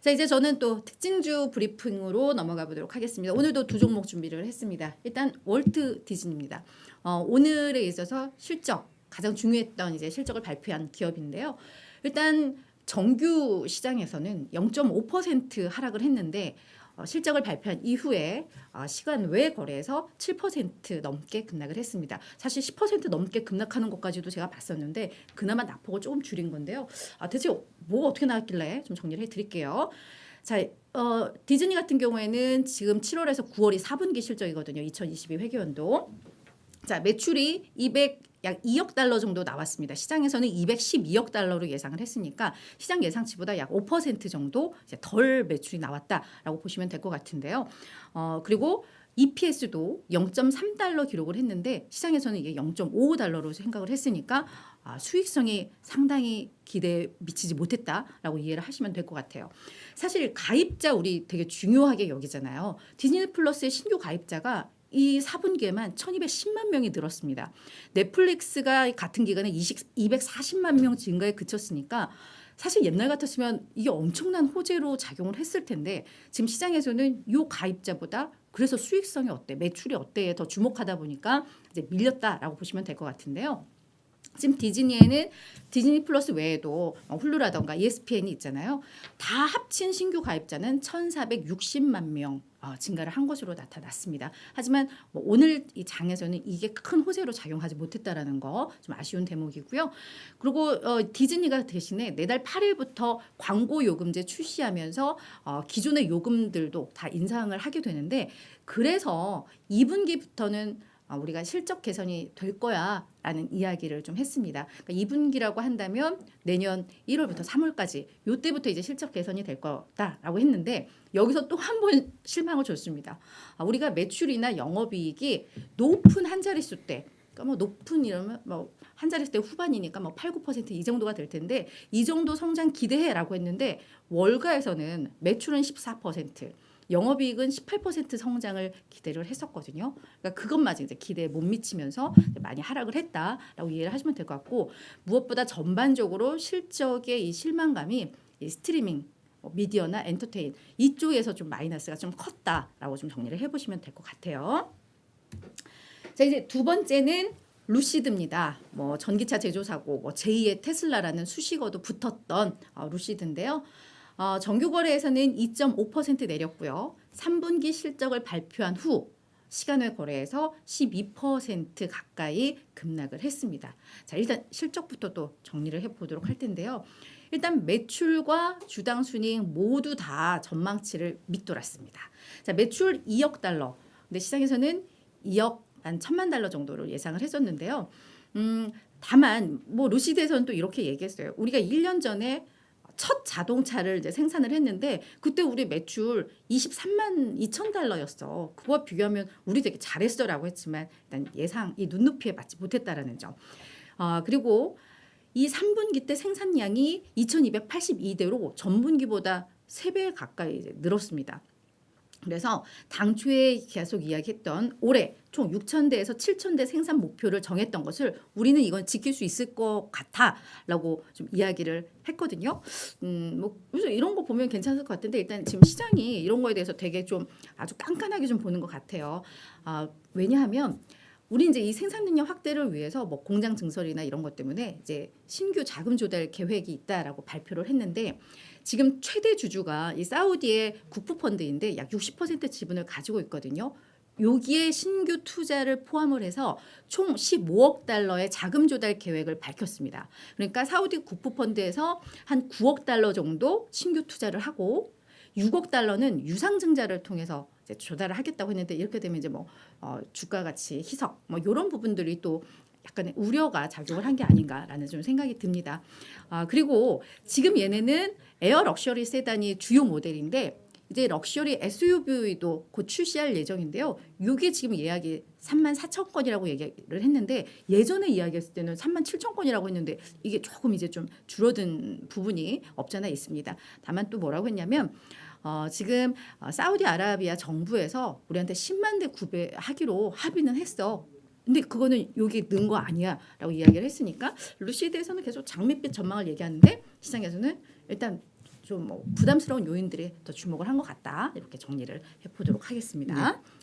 자 이제 저는 또 특징주 브리핑으로 넘어가 보도록 하겠습니다. 오늘도 두 종목 준비를 했습니다. 일단 월트 디즈니입니다. 어, 오늘에 있어서 실적 가장 중요했던 이제 실적을 발표한 기업인데요. 일단 정규 시장에서는 0.5% 하락을 했는데 어, 실적을 발표한 이후에 어, 시간 외 거래에서 7% 넘게 급락을 했습니다. 사실 10% 넘게 급락하는 것까지도 제가 봤었는데 그나마 낙폭을 조금 줄인 건데요. 아, 대체 뭐 어떻게 나왔길래 좀 정리를 해드릴게요. 자, 어, 디즈니 같은 경우에는 지금 7월에서 9월이 4분기 실적이거든요. 2022 회계연도. 자, 매출이 200 약 2억 달러 정도 나왔습니다. 시장에서는 212억 달러로 예상을 했으니까 시장 예상치보다 약 5% 정도 덜 매출이 나왔다라고 보시면 될 것 같은데요. 어, 그리고 EPS도 0.3달러 기록을 했는데 시장에서는 이게 0.5달러로 생각을 했으니까 아, 수익성이 상당히 기대에 미치지 못했다라고 이해를 하시면 될 것 같아요. 사실 가입자 우리 되게 중요하게 여기잖아요. 디즈니 플러스의 신규 가입자가 이 4분기에만 1210만 명이 늘었습니다. 넷플릭스가 같은 기간에 20, 240만 명 증가에 그쳤으니까 사실 옛날 같았으면 이게 엄청난 호재로 작용을 했을 텐데 지금 시장에서는 요 가입자보다 그래서 수익성이 어때 매출이 어때에 더 주목하다 보니까 이제 밀렸다라고 보시면 될 것 같은데요. 지금 디즈니에는 디즈니 플러스 외에도 뭐 훌루라던가 ESPN이 있잖아요. 다 합친 신규 가입자는 1,460만 명 어, 증가를 한 것으로 나타났습니다. 하지만 뭐 오늘 이 장에서는 이게 큰 호재로 작용하지 못했다라는 거 좀 아쉬운 대목이고요. 그리고 어, 디즈니가 대신에 내달 8일부터 광고 요금제 출시하면서 어, 기존의 요금들도 다 인상을 하게 되는데 그래서 2분기부터는 어, 우리가 실적 개선이 될 거야라는 이야기를 좀 했습니다. 그러니까 2분기라고 한다면 내년 1월부터 3월까지 요때부터 이제 실적 개선이 될 거다라고 했는데 여기서 또 한 번 실망을 줬습니다. 아, 우리가 매출이나 영업이익이 높은 한 자릿수 때 그러니까 뭐 높은 이러면 뭐 한 자릿수 때 후반이니까 뭐 8, 9%이 정도가 될 텐데 이 정도 성장 기대해라고 했는데 월가에서는 매출은 14%, 영업이익은 18% 성장을 기대를 했었거든요. 그러니까 그것마저 이제 기대에 못 미치면서 많이 하락을 했다라고 이해를 하시면 될 것 같고 무엇보다 전반적으로 실적의 이 실망감이 이 스트리밍 뭐 미디어나 엔터테인 이쪽에서 좀 마이너스가 좀 컸다라고 좀 정리를 해보시면 될 것 같아요. 자 이제 두 번째는 루시드입니다. 뭐 전기차 제조사고 뭐 제2의 테슬라라는 수식어도 붙었던 어, 루시드인데요. 어, 정규 거래에서는 2.5% 내렸고요. 3분기 실적을 발표한 후 시간외 거래에서 12% 가까이 급락을 했습니다. 자, 일단 실적부터 또 정리를 해 보도록 할 텐데요. 일단 매출과 주당 순이익 모두 다 전망치를 밑돌았습니다. 자, 매출 2억 달러. 근데 시장에서는 2억 한 천만 달러 정도로 예상을 했었는데요. 음, 다만 뭐 루시드에서는 또 이렇게 얘기했어요. 우리가 1년 전에 첫 자동차를 이제 생산을 했는데 그때 우리 매출 23만 2천 달러였어. 그와 비교하면 우리 되게 잘했어라고 했지만 일단 예상 이 눈높이에 맞지 못했다라는 점. 아 그리고 이 3분기 때 생산량이 2,282대로 전분기보다 3배 가까이 늘었습니다. 그래서 당초에 계속 이야기했던 올해 총 6천 대에서 7천 대 생산 목표를 정했던 것을 우리는 이건 지킬 수 있을 것 같아라고 좀 이야기를 했거든요. 음, 뭐 그래서 이런 거 보면 괜찮을 것 같은데 일단 지금 시장이 이런 거에 대해서 되게 좀 아주 깐깐하게 좀 보는 것 같아요. 아, 왜냐하면 우리 이제 이 생산 능력 확대를 위해서 뭐 공장 증설이나 이런 것 때문에 이제 신규 자금 조달 계획이 있다라고 발표를 했는데 지금 최대 주주가 이 사우디의 국부 펀드인데 약 60% 지분을 가지고 있거든요. 여기에 신규 투자를 포함을 해서 총 15억 달러의 자금 조달 계획을 밝혔습니다. 그러니까 사우디 국부 펀드에서 한 9억 달러 정도 신규 투자를 하고 6억 달러는 유상증자를 통해서 조달을 하겠다고 했는데 이렇게 되면 이제 뭐 어, 주가 가치 희석 뭐 이런 부분들이 또 약간의 우려가 작용을 한 게 아닌가라는 좀 생각이 듭니다. 아, 그리고 지금 얘네는 에어 럭셔리 세단이 주요 모델인데 이제 럭셔리 SUV도 곧 출시할 예정인데요. 이게 지금 예약이 3만 4천 건이라고 얘기를 했는데 예전에 이야기했을 때는 3만 7천 건이라고 했는데 이게 조금 이제 좀 줄어든 부분이 없잖아 있습니다. 다만 또 뭐라고 했냐면 어, 지금 어, 사우디아라비아 정부에서 우리한테 10만 대 구매하기로 합의는 했어. 근데 그거는 여기 는거 아니야라고 이야기를 했으니까 루시드에서는 계속 장밋빛 전망을 얘기하는데 시장에서는 일단 좀뭐 부담스러운 요인들이 더 주목을 한 것 같다 이렇게 정리를 해보도록 하겠습니다.